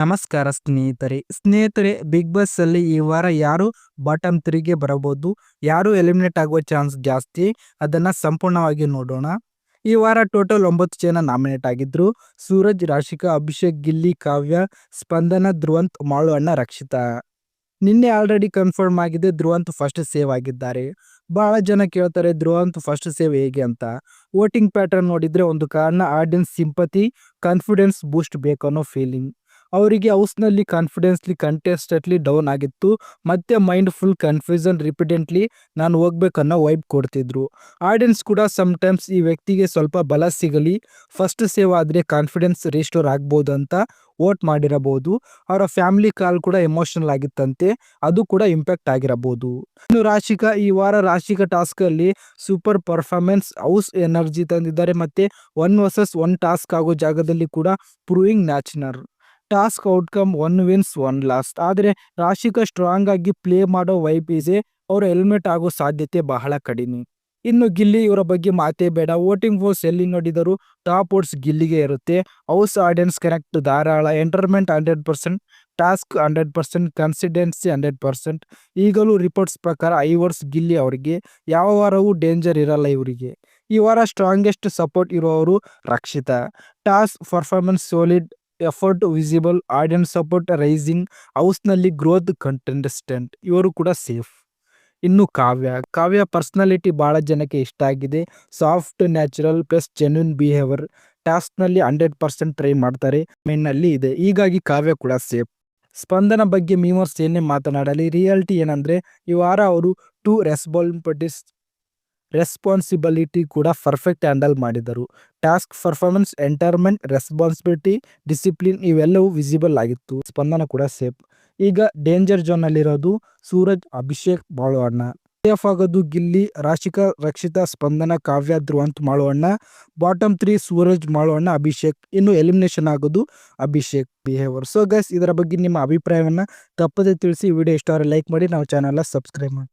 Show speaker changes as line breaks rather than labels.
ನಮಸ್ಕಾರ ಸ್ನೇಹಿತರೆ. ಸ್ನೇಹಿತರೆ ಬಿಗ್ ಬಾಸ್ ಅಲ್ಲಿ ಈ ವಾರ ಯಾರು ಬಾಟಮ್ ತ್ರೀಗೆ ಬರಬಹುದು? ಯಾರು ಎಲಿಮಿನೇಟ್ ಆಗುವ ಚಾನ್ಸ್ ಜಾಸ್ತಿ? ಅದನ್ನ ಸಂಪೂರ್ಣವಾಗಿ ನೋಡೋಣ. ಈ ವಾರ ಟೋಟಲ್ ಒಂಬತ್ತು ಜನ ನಾಮಿನೇಟ್ ಆಗಿದ್ರು. ಸೂರಜ್, ರಾಶಿಕಾ, ಅಭಿಷೇಕ್, ಗಿಲ್ಲಿ, ಕಾವ್ಯ, ಸ್ಪಂದನ, ಧ್ರುವಂತ್, ಮಾಳು ಅಣ್ಣ, ರಕ್ಷಿತಾ. ನಿನ್ನೆ ಆಲ್ರೆಡಿ ಕನ್ಫರ್ಮ್ ಆಗಿದೆ ಧ್ರುವಂತ್ ಫಸ್ಟ್ ಸೇವ್ ಆಗಿದ್ದಾರೆ. ಬಹಳ ಜನ ಕೇಳ್ತಾರೆ ಧ್ರುವಂತ್ ಫಸ್ಟ್ ಸೇವ್ ಹೇಗೆ ಅಂತ. ವೋಟಿಂಗ್ ಪ್ಯಾಟರ್ನ್ ನೋಡಿದ್ರೆ ಒಂದು ಕಾರಣ ಆಡಿಯನ್ಸ್ ಸಿಂಪತಿ ಕಾನ್ಫಿಡೆನ್ಸ್ ಬೂಸ್ಟ್ ಬೇಕನ್ನೋ ಫೀಲಿಂಗ್ ಅವರಿಗೆ ಹೌಸ್ನಲ್ಲಿ ಕಾನ್ಫಿಡೆನ್ಸ್ಲಿ ಕಂಟೆಸ್ಟೆಂಟ್ಲಿ ಡೌನ್ ಆಗಿತ್ತು. ಮತ್ತೆ ಮೈಂಡ್ ಫುಲ್ ಕನ್ಫ್ಯೂಷನ್ ರಿಪಿಡೆಂಟ್ಲಿ ನಾನು ಹೋಗ್ಬೇಕನ್ನೋ ವೈಬ್ ಕೊಡ್ತಿದ್ರು. ಆಡಿಯನ್ಸ್ ಕೂಡ ಸಮ್ಟೈಮ್ಸ್ ಈ ವ್ಯಕ್ತಿಗೆ ಸ್ವಲ್ಪ ಬಲ ಸಿಗಲಿ ಫಸ್ಟ್ ಸೇವ್ ಆದರೆ ಕಾನ್ಫಿಡೆನ್ಸ್ ರಿಸ್ಟೋರ್ ಆಗ್ಬೋದು ಅಂತ ವೋಟ್ ಮಾಡಿರಬಹುದು. ಅವರ ಫ್ಯಾಮಿಲಿ ಕಾಲ್ ಕೂಡ ಎಮೋಷನಲ್ ಆಗಿತ್ತಂತೆ, ಅದು ಕೂಡ ಇಂಪ್ಯಾಕ್ಟ್ ಆಗಿರಬಹುದು. ಇನ್ನು ರಾಶಿಕಾ, ಈ ವಾರ ರಾಶಿಕಾ ಟಾಸ್ಕ್ ಅಲ್ಲಿ ಸೂಪರ್ ಪರ್ಫಾರ್ಮೆನ್ಸ್ ಹೌಸ್ ಎನರ್ಜಿ ತಂದಿದ್ದಾರೆ. ಮತ್ತೆ ಒನ್ ವರ್ಸಸ್ ಒನ್ ಟಾಸ್ಕ್ ಆಗೋ ಜಾಗದಲ್ಲಿ ಕೂಡ proving ನ್ಯಾಚುನರ್ task outcome one wins one lost. ಆದರೆ ರಾಶಿಕ ಸ್ಟ್ರಾಂಗ್ ಆಗಿ ಪ್ಲೇ ಮಾಡೋ ವೈ ಪಿ ಸಿ ಅವರು ಹೆಲ್ಮೆಟ್ ಆಗೋ ಸಾಧ್ಯತೆ ಬಹಳ ಕಡಿಮೆ. ಇನ್ನು ಗಿಲ್ಲಿ ಇವರ ಬಗ್ಗೆ ಮಾತೇ ಬೇಡ. ವೋಟಿಂಗ್ ಫೋರ್ಸ್ ಎಲ್ಲಿ ನೋಡಿದರೂ ಟಾಪ್ ಓಟ್ಸ್ ಗಿಲ್ಲಿಗೆ ಇರುತ್ತೆ. House audience connect ಧಾರಾಳ. Entertainment hundred percent, task hundred percent consistency hundred percent. ಈಗಲೂ ರಿಪೋರ್ಟ್ಸ್ ಪ್ರಕಾರ ಐ ಗಿಲ್ಲಿ ಅವರಿಗೆ. ಯಾವ ವಾರವೂ ಡೇಂಜರ್ ಇರಲ್ಲ ಇವರಿಗೆ. ಈ ವಾರ ಸ್ಟ್ರಾಂಗೆಸ್ಟ್ ಸಪೋರ್ಟ್ ಇರುವವರು Rakshita. Task performance solid effort visible audience support rising ಹೌಸ್ನಲ್ಲಿ ಗ್ರೋತ್ ಕಂಟೆಸ್ಟೆಂಟ್ ಇವರು ಕೂಡ ಸೇಫ್ ಇನ್ನು ಕಾವ್ಯ. ಕಾವ್ಯ ಪರ್ಸ್ನಾಲಿಟಿ ಭಾಳ ಜನಕ್ಕೆ ಇಷ್ಟ ಆಗಿದೆ. Soft natural plus genuine behaviour ಟಾಸ್ಕ್ನಲ್ಲಿ hundred percent try ಮಾಡ್ತಾರೆ. ಮೈನಲ್ಲಿ ಇದೆ. ಹೀಗಾಗಿ ಕಾವ್ಯ ಕೂಡ ಸೇಫ್ ಸ್ಪಂದನ ಬಗ್ಗೆ ಮೀಮರ್ಸ್ ಏನೇ ಮಾತನಾಡಲಿ. ರಿಯಾಲಿಟಿ ಏನಂದರೆ, ಈ ವಾರ ಅವರು ಟು ರೆಸ್ಪಾನ್ಸಿಬಿಲಿಟೀಸ್ ರೆಸ್ಪಾನ್ಸಿಬಿಲಿಟಿ ಕೂಡ ಪರ್ಫೆಕ್ಟ್ ಹ್ಯಾಂಡಲ್ ಮಾಡಿದರು. Task performance entertainment responsibility discipline ಇವೆಲ್ಲವೂ ವಿಸಿಬಲ್ ಆಗಿತ್ತು. ಸ್ಪಂದನ ಕೂಡ ಸೇಫ್ ಈಗ ಡೇಂಜರ್ ಝೋನ್ ಅಲ್ಲಿರೋದು ಸೂರಜ್, ಅಭಿಷೇಕ್ ಬಾಳುವಣ್ಣ ಸೇಫ್ ಆಗೋದು Gilli, Rashika, Rakshita, Spandana, Kavya, Dhruvanth, ಮಾಳುವಣ್ಣ. Bottom three Suraj, Maluvanna, Abhishek. ಇನ್ನು ಎಲಿಮಿನೇಷನ್ ಆಗೋದು ಅಭಿಷೇಕ್. ಬಿಹೇವಿಯರ್ ಸೊ ಗೈಸ್ ಇದರ ಬಗ್ಗೆ ನಿಮ್ಮ ಅಭಿಪ್ರಾಯವನ್ನು ತಪ್ಪದೆ ತಿಳಿಸಿ. ವಿಡಿಯೋ ಇಷ್ಟ ಲೈಕ್ ಮಾಡಿ ನಾವು ಚಾನಲ್ ಸಬ್ಸ್ಕ್ರೈಬ್ ಮಾಡಿ.